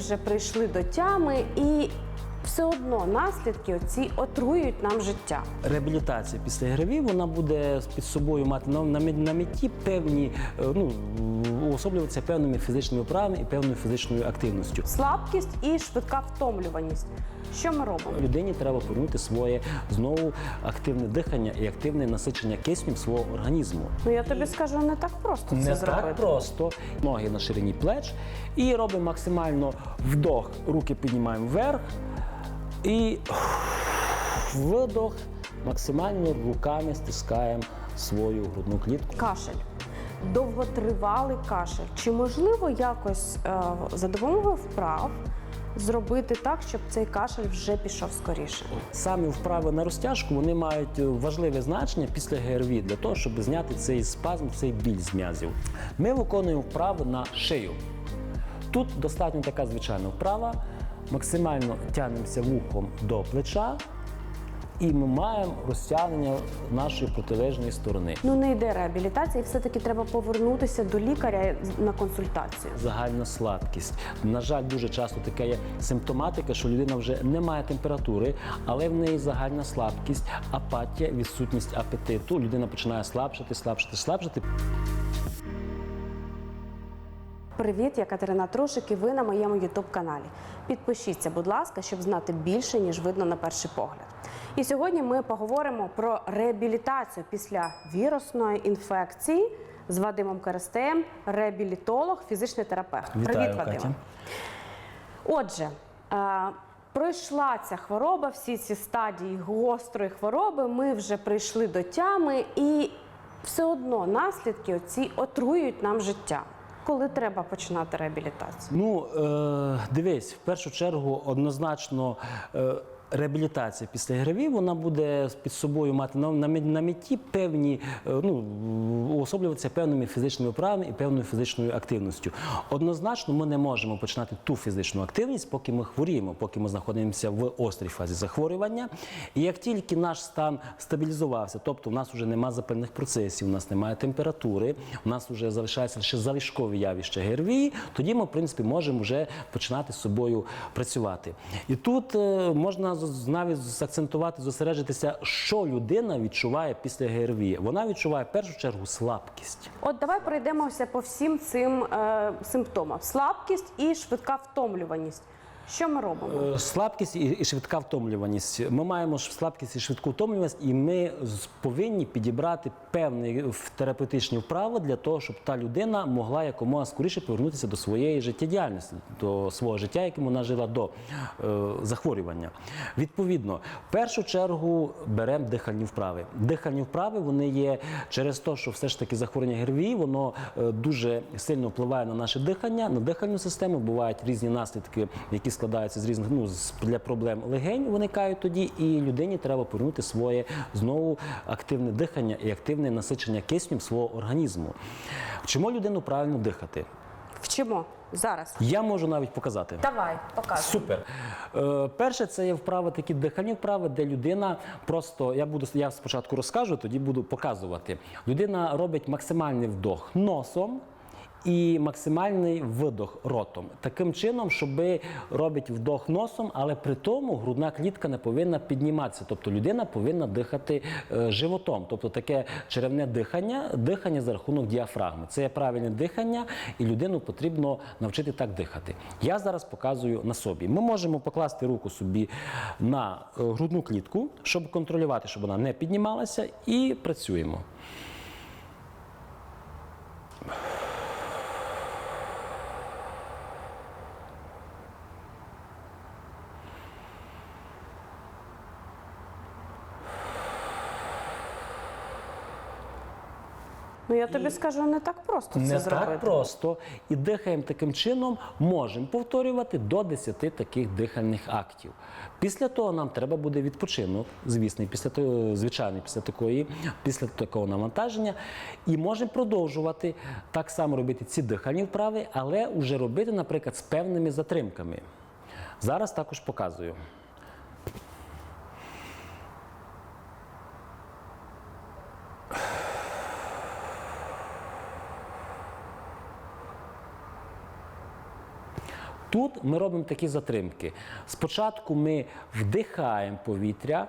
вже прийшли до тями, і все одно наслідки оці отруюють нам життя. Реабілітація після ГРВІ вона буде під собою мати на, на, на меті певні, е, ну уособлюватися певними фізичними вправами і певною фізичною активністю. Слабкість і швидка втомлюваність. Що ми робимо? Людині треба повернути своє знову активне дихання і активне насичення киснем свого організму. Ну я тобі скажу, не так просто це Не зробити. так просто. Ноги на ширині плеч і робимо максимально вдох, руки піднімаємо вверх і видох. Максимально руками стискаємо свою грудну клітку. Кашель. Довготривалий кашель. Чи можливо якось е, за допомогою вправ зробити так, щоб цей кашель вже пішов скоріше? Самі вправи на розтяжку вони мають е, важливе значення після ГРВІ для того, щоб зняти цей спазм, цей біль з м'язів. Ми виконуємо вправи на шию. Тут достатньо така звичайна вправа. Максимально тягнемося вухом до плеча, і ми маємо розтягнення нашої протилежної сторони. Ну не йде реабілітація, і все-таки треба повернутися до лікаря на консультацію. Загальна слабкість. На жаль, дуже часто така є симптоматика, що людина вже не має температури, але в неї загальна слабкість, апатія, відсутність апетиту. Людина починає слабшати, слабшати, слабшати. Привіт, я Катерина Трушик і ви на моєму youtube каналі. Підпишіться, будь ласка, щоб знати більше, ніж видно на перший погляд. І сьогодні ми поговоримо про реабілітацію після вірусної інфекції з Вадимом Керестеєм, реабілітолог, фізичний терапевт. Вітаю, Привіт, Вадиме. Катя. Отже, е, пройшла ця хвороба, всі ці стадії гострої хвороби. Ми вже прийшли до тями, і все одно наслідки оці отруюють нам життя. Коли треба починати реабілітацію? Ну, е, дивись, в першу чергу однозначно. Е, Реабілітація після ГРВІ вона буде під собою мати на, на, меті певні, е, ну, уособлюватися певними фізичними вправами і певною фізичною активністю. Однозначно, ми не можемо починати ту фізичну активність, поки ми хворіємо, поки ми знаходимося в острій фазі захворювання. І як тільки наш стан стабілізувався, тобто в нас вже немає запальних процесів, у нас немає температури, у нас вже залишаються лише залишкові явища ГРВІ, тоді ми, в принципі, можемо вже починати з собою працювати. І тут е, можна навіть акцентувати, зосереджитися, що людина відчуває після ГРВІ. Вона відчуває в першу чергу слабкість. От давай пройдемося по всім цим е, симптомам: слабкість і швидка втомлюваність. Що ми робимо? Е, Слабкість і швидка втомлюваність. Ми маємо слабкість і швидку втомлюваність, і ми повинні підібрати певні в- терапевтичні вправи для того, щоб та людина могла якомога скоріше повернутися до своєї життєдіяльності, до свого життя, яким вона жила до е, захворювання. Відповідно, в першу чергу беремо дихальні вправи. Дихальні вправи вони є через те, що все ж таки захворювання ГРВІ, воно е, дуже сильно впливає на наше дихання, на дихальну систему. Бувають різні наслідки, які складаються з різних ну, для проблем легень, виникають тоді, і людині треба повернути своє знову активне дихання і активне насичення киснем свого організму. Вчимо людину правильно дихати. Вчимо зараз. Я можу навіть показати. Давай, показуй. Супер. Е, перше, це є вправи, такі дихальні вправи, де людина просто я буду я спочатку розкажу, тоді буду показувати. Людина робить максимальний вдох носом. І максимальний видох ротом. Таким чином, щоб робить вдох носом, але при тому грудна клітка не повинна підніматися. Тобто людина повинна дихати е, животом. Тобто таке черевне дихання, дихання за рахунок діафрагми. Це є правильне дихання, і людину потрібно навчити так дихати. Я зараз показую на собі. Ми можемо покласти руку собі на е, грудну клітку, щоб контролювати, щоб вона не піднімалася, і працюємо. Ну я тобі скажу, не так просто це Не зробити. так просто. І дихаємо таким чином, можемо повторювати до 10 таких дихальних актів. Після того нам треба буде відпочинок, звісно, після того, звичайно, після такої, після такого навантаження. І можемо продовжувати так само робити ці дихальні вправи, але вже робити, наприклад, з певними затримками. Зараз також показую. Тут ми робимо такі затримки. Спочатку ми вдихаємо повітря.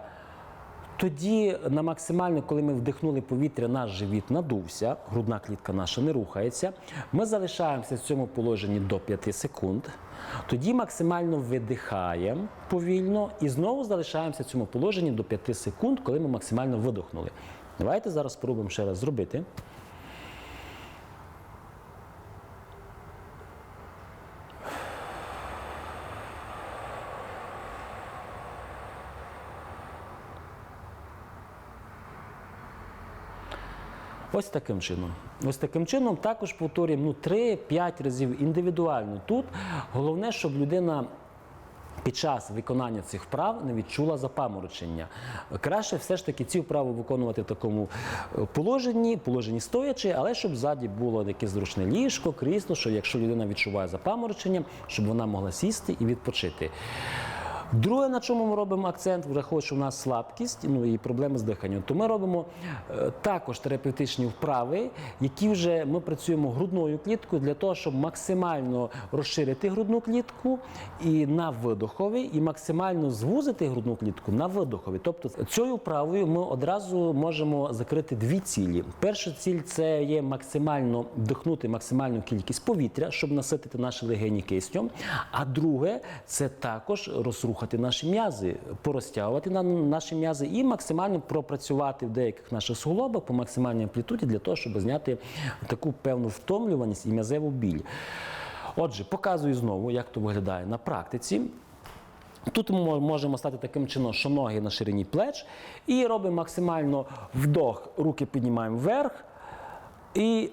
Тоді на максимально, коли ми вдихнули повітря, наш живіт надувся, грудна клітка наша не рухається. Ми залишаємося в цьому положенні до 5 секунд. Тоді максимально видихаємо повільно і знову залишаємося в цьому положенні до 5 секунд, коли ми максимально видохнули. Давайте зараз спробуємо ще раз зробити. Ось таким чином. Ось таким чином також повторюємо ну, 3-5 разів індивідуально. Тут головне, щоб людина. Під час виконання цих вправ не відчула запаморочення. Краще все ж таки ці вправи виконувати в такому е, положенні, положенні стоячи, але щоб ззаді було якесь зручне ліжко, крісло, що якщо людина відчуває запаморочення, щоб вона могла сісти і відпочити. Друге, на чому ми робимо акцент, враховуючи, у нас слабкість ну і проблеми з диханням, то ми робимо е, також терапевтичні вправи, які вже ми працюємо грудною кліткою для того, щоб максимально розширити грудну клітку і на видохові, і максимально звузити грудну клітку на видохові. Тобто цією вправою ми одразу можемо закрити дві цілі. Перша ціль це є максимально вдихнути максимальну кількість повітря, щоб наситити наші легені киснем. А друге це також розрухати наші м'язи, порозтягувати на наші м'язи і максимально пропрацювати в деяких наших суглобах по максимальній амплітуді для того, щоб зняти таку певну втомлюваність і м'язеву біль. Отже, показую знову, як то виглядає на практиці. Тут ми можемо стати таким чином, що ноги на ширині плеч, і робимо максимально вдох, руки піднімаємо вверх і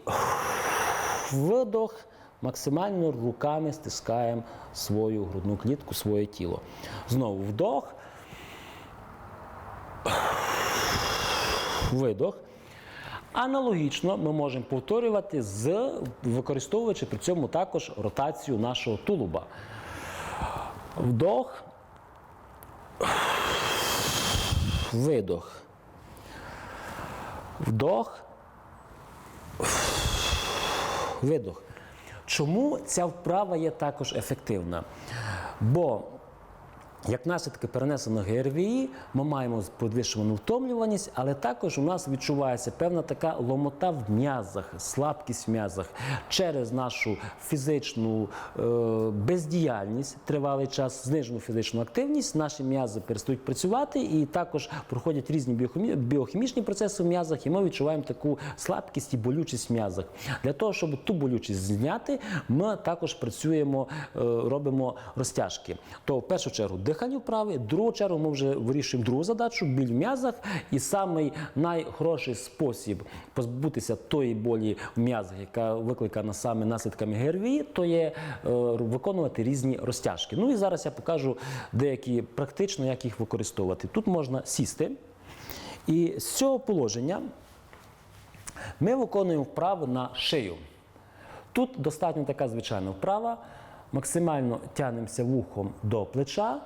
видох. Максимально руками стискаємо свою грудну клітку, своє тіло. Знову вдох. Видох. Аналогічно ми можемо повторювати з використовуючи при цьому також ротацію нашого тулуба. Вдох. Видох. Вдох. Видох. Чому ця вправа є також ефективна? Бо як наслідки перенесеного ГРВІ, ми маємо підвищувану втомлюваність, але також у нас відчувається певна така ломота в м'язах, слабкість в м'язах через нашу фізичну е, бездіяльність, тривалий час, знижену фізичну активність. Наші м'язи перестають працювати, і також проходять різні біохімічні процеси в м'язах, і ми відчуваємо таку слабкість і болючість в м'язах. Для того, щоб ту болючість зняти, ми також працюємо, е, робимо розтяжки. То в першу чергу дихальні вправи, другу чергу ми вже вирішуємо другу задачу біль в м'язах. І самий найхороший спосіб позбутися тої болі в м'язах, яка викликана саме наслідками ГРВІ, то є е, виконувати різні розтяжки. Ну і зараз я покажу деякі практично, як їх використовувати. Тут можна сісти. І з цього положення ми виконуємо вправи на шию. Тут достатньо така звичайна вправа. Максимально тягнемося вухом до плеча,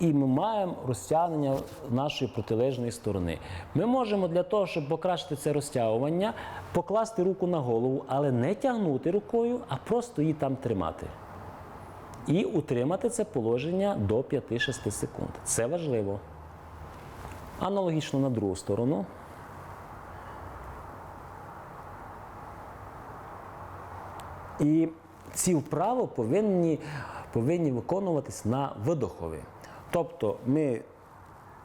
і ми маємо розтягнення нашої протилежної сторони. Ми можемо для того, щоб покращити це розтягування, покласти руку на голову, але не тягнути рукою, а просто її там тримати. І утримати це положення до 5-6 секунд. Це важливо. Аналогічно на другу сторону. І ці вправи повинні, повинні виконуватись на видохові. Тобто ми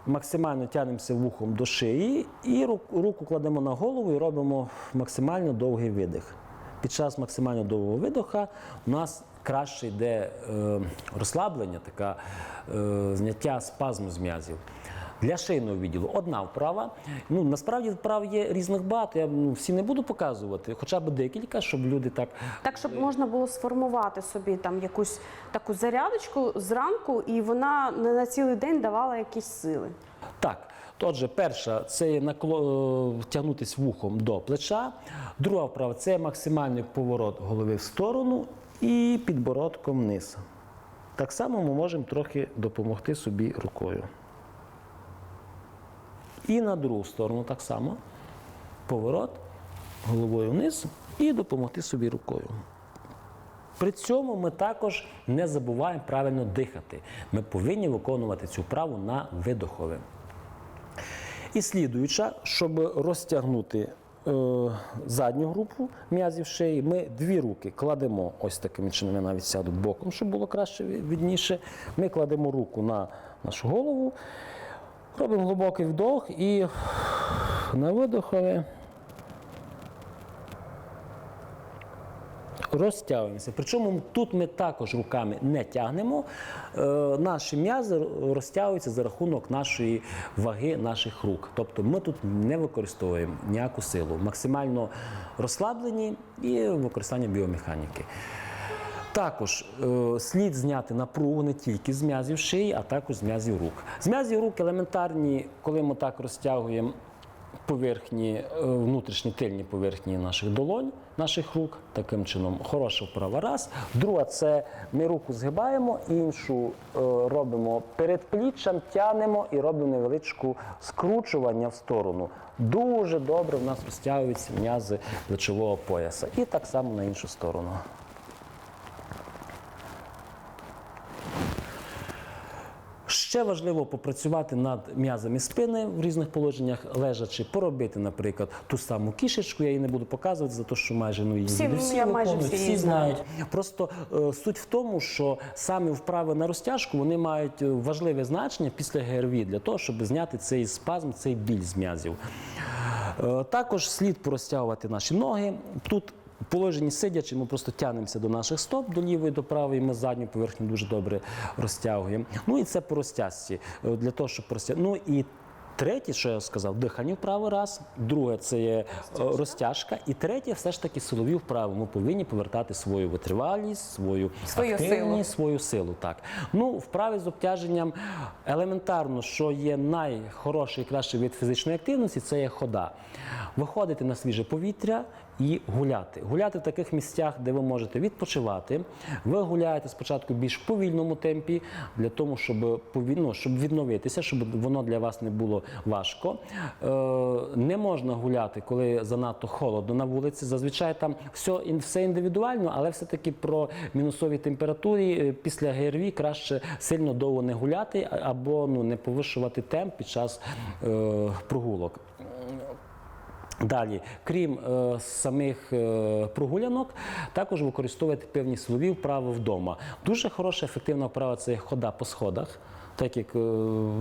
максимально тягнемося вухом до шиї і ру- руку кладемо на голову і робимо максимально довгий видих. Під час максимально довгого видоха у нас краще йде е, розслаблення, така е, зняття спазму з м'язів. Для шийного відділу одна вправа. Ну насправді вправ є різних багато. Я ну, всі не буду показувати, хоча б декілька, щоб люди так Так, щоб можна було сформувати собі там якусь таку зарядочку зранку, і вона не на цілий день давала якісь сили. Так, отже, перша це накло... е, тягнутись вухом до плеча. Друга вправа це максимальний поворот голови в сторону і підбородком вниз. Так само ми можемо трохи допомогти собі рукою. І на другу сторону так само. Поворот головою вниз і допомогти собі рукою. При цьому ми також не забуваємо правильно дихати. Ми повинні виконувати цю вправу на видохове. І слідуюча, щоб розтягнути е, задню групу м'язів шиї, ми дві руки кладемо ось таким чином, навіть сяду боком, щоб було краще видніше. Ми кладемо руку на нашу голову, робимо глибокий вдох і на видохове. Розтягуємося. Причому тут ми також руками не тягнемо. Е, наші м'язи розтягуються за рахунок нашої ваги наших рук. Тобто ми тут не використовуємо ніяку силу. Максимально розслаблені і використання біомеханіки. Також е, слід зняти напругу не тільки з м'язів шиї, а також з м'язів рук. З м'язів рук елементарні, коли ми так розтягуємо поверхні, е, внутрішні тильні поверхні наших долонь, наших рук. Таким чином, хороша вправа раз. Друга це ми руку згибаємо, іншу е, робимо перед пліччям, тянемо і робимо невеличку скручування в сторону. Дуже добре в нас розтягуються м'язи плечового пояса. І так само на іншу сторону. Ще важливо попрацювати над м'язами спини в різних положеннях, лежачи, поробити, наприклад, ту саму кішечку. Я її не буду показувати, за те, що майже ну її Всі- люди всі я майже всі її знають. Просто е, суть в тому, що саме вправи на розтяжку вони мають е, важливе значення після ГРВІ для того, щоб зняти цей спазм, цей біль з м'язів. Е, Також слід порозтягувати наші ноги. Тут в положенні сидячи, ми просто тягнемося до наших стоп, до лівої, до правої, ми задню поверхню дуже добре розтягуємо. Ну і це по розтяжці, е, для того, щоб розтягнути. Ну і Третє, що я сказав, дихання вправи раз. Друге це є е, розтяжка. І третє, все ж таки силові вправи. Ми повинні повертати свою витривалість, свою, Свою активність, свою силу. Так. Ну, вправи з обтяженням елементарно, що є найхороший і кращий вид фізичної активності, це є хода. Виходити на свіже повітря і гуляти. Гуляти в таких місцях, де ви можете відпочивати. Ви гуляєте спочатку більш повільному темпі, для того, щоб пові- ну, щоб відновитися, щоб воно для вас не було важко. Е, не можна гуляти, коли занадто холодно на вулиці. Зазвичай там все, все індивідуально, але все-таки про мінусові температурі е, після ГРВІ краще сильно довго не гуляти або ну, не повишувати темп під час е, прогулок. Далі, крім е, самих е, прогулянок, також використовувати певні силові вправи вдома. Дуже хороша, ефективна вправа це хода по сходах. Так як е,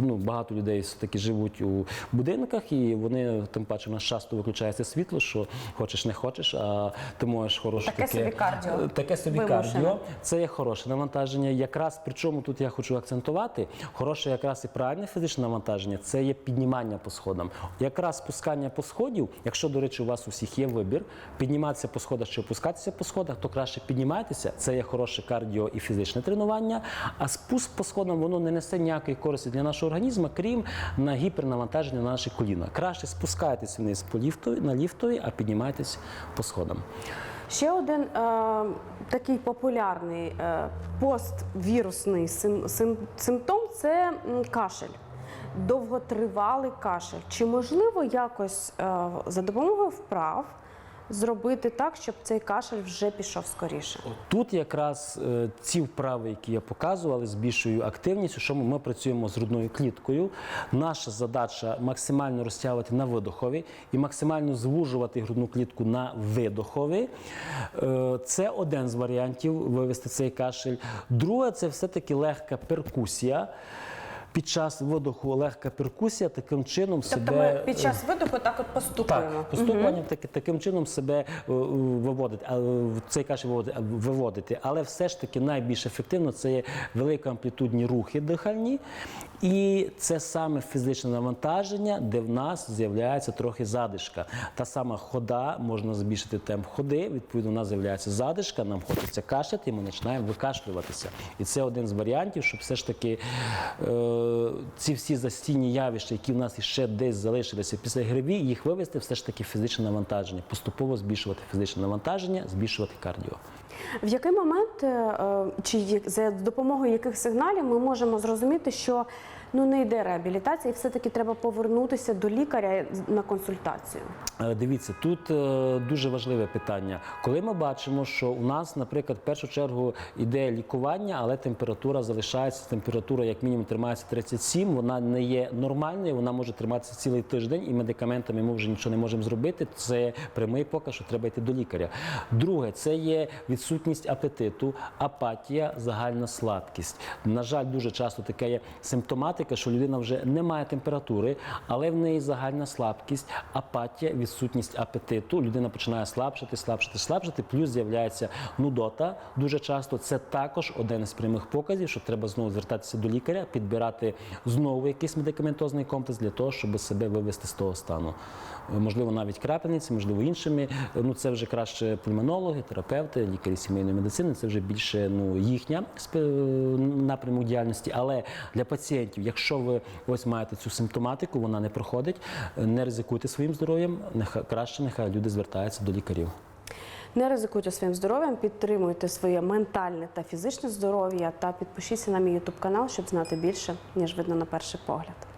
ну, багато людей таки живуть у будинках, і вони тим паче в нас часто виключається світло, що хочеш не хочеш, а ти можеш хороше Таке собі кардіо. е, Таке собі Вимушене. кардіо. Це є хороше навантаження. Якраз причому тут я хочу акцентувати, хороше якраз і правильне фізичне навантаження це є піднімання по сходам. Якраз спускання по сходів, якщо, до речі, у вас у всіх є вибір, підніматися по сходах чи опускатися по сходах, то краще піднімайтеся. Це є хороше кардіо і фізичне тренування. А спуск по сходам воно не несе ніякої користі для нашого організму, крім на гіпернавантаження на наші коліна. Краще спускайтесь вниз по ліфтові на ліфтові, а піднімайтесь по сходам. Ще один е, такий популярний е, поствірусний сим, сим, симптом це кашель. Довготривалий кашель. Чи можливо якось е, за допомогою вправ зробити так, щоб цей кашель вже пішов скоріше? Тут якраз е, ці вправи, які я показував, з більшою активністю, що ми, працюємо з грудною кліткою. Наша задача максимально розтягувати на видохові і максимально звужувати грудну клітку на видохові. Е, Це один з варіантів вивести цей кашель. Друге, це все-таки легка перкусія. Під час видоху легка перкусія таким чином Тобто себе ми під час видоху так от постукуємо. так, постукуванням таки, таким чином себе е, е, виводити, а, е, цей виводити, виводити. Але все ж таки найбільш ефективно це є великоамплітудні рухи дихальні. І це саме фізичне навантаження, де в нас з'являється трохи задишка. Та сама хода, можна збільшити темп ходи, відповідно, у нас з'являється задишка, нам хочеться кашляти, і ми починаємо викашлюватися. І це один з варіантів, щоб все ж таки е, ці всі застійні явища, які в нас ще десь залишилися після грибі, їх вивести все ж таки фізичне навантаження, поступово збільшувати фізичне навантаження, збільшувати кардіо. В який момент е, е, чи за допомогою яких сигналів ми можемо зрозуміти, що ну не йде реабілітація, і все-таки треба повернутися до лікаря на консультацію. Е, Дивіться, тут е, дуже важливе питання. Коли ми бачимо, що у нас, наприклад, в першу чергу йде лікування, але температура залишається, температура як мінімум тримається 37, вона не є нормальною, вона може триматися цілий тиждень, і медикаментами ми вже нічого не можемо зробити. Це прямий показ, що треба йти до лікаря. Друге, це є відсутність апетиту, апатія, загальна слабкість. На жаль, дуже часто така є симптоматика, що людина вже не має температури, але в неї загальна слабкість, апатія, відсутність апетиту. Людина починає слабшати, слабшати, слабшати. Плюс з'являється нудота. Дуже часто це також один із прямих показів, що треба знову звертатися до лікаря, підбирати знову якийсь медикаментозний комплекс для того, щоб себе вивести з того стану. Можливо, навіть крапельниці, можливо, іншими. Ну це вже краще пульмонологи, терапевти, лікарі сімейної медицини. Це вже більше ну їхня напрямок діяльності. Але для пацієнтів, якщо ви ось маєте цю симптоматику, вона не проходить, не ризикуйте своїм здоров'ям. Нехай краще нехай люди звертаються до лікарів. Не ризикуйте своїм здоров'ям, підтримуйте своє ментальне та фізичне здоров'я та підпишіться на мій ютуб канал, щоб знати більше, ніж видно на перший погляд.